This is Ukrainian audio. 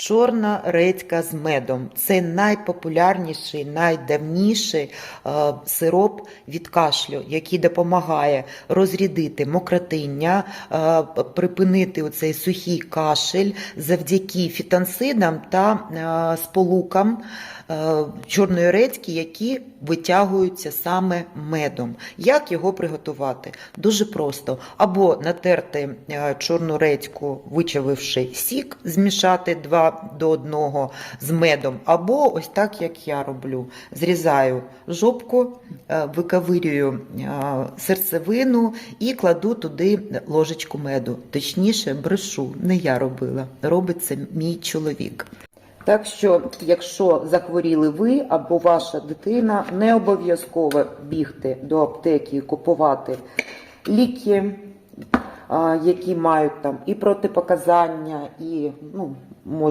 Чорна редька з медом це найпопулярніший, найдавніший е, сироп від кашлю, який допомагає розрядити мокротиння, е, припинити оцей сухий кашель завдяки фітонцидам та е, сполукам чорної редьки, які витягуються саме медом. Як його приготувати? Дуже просто. Або натерти чорну редьку, вичавивши сік, змішати 2 до 1 з медом, або ось так, як я роблю. Зрізаю жопку, е, викавирюю е, серцевину і кладу туди ложечку меду. Точніше, брешу, не я робила, робить це мій чоловік. Так що, якщо захворіли ви або ваша дитина, не обов'язково бігти до аптеки і купувати ліки, які мають там і протипоказання, і ну, може.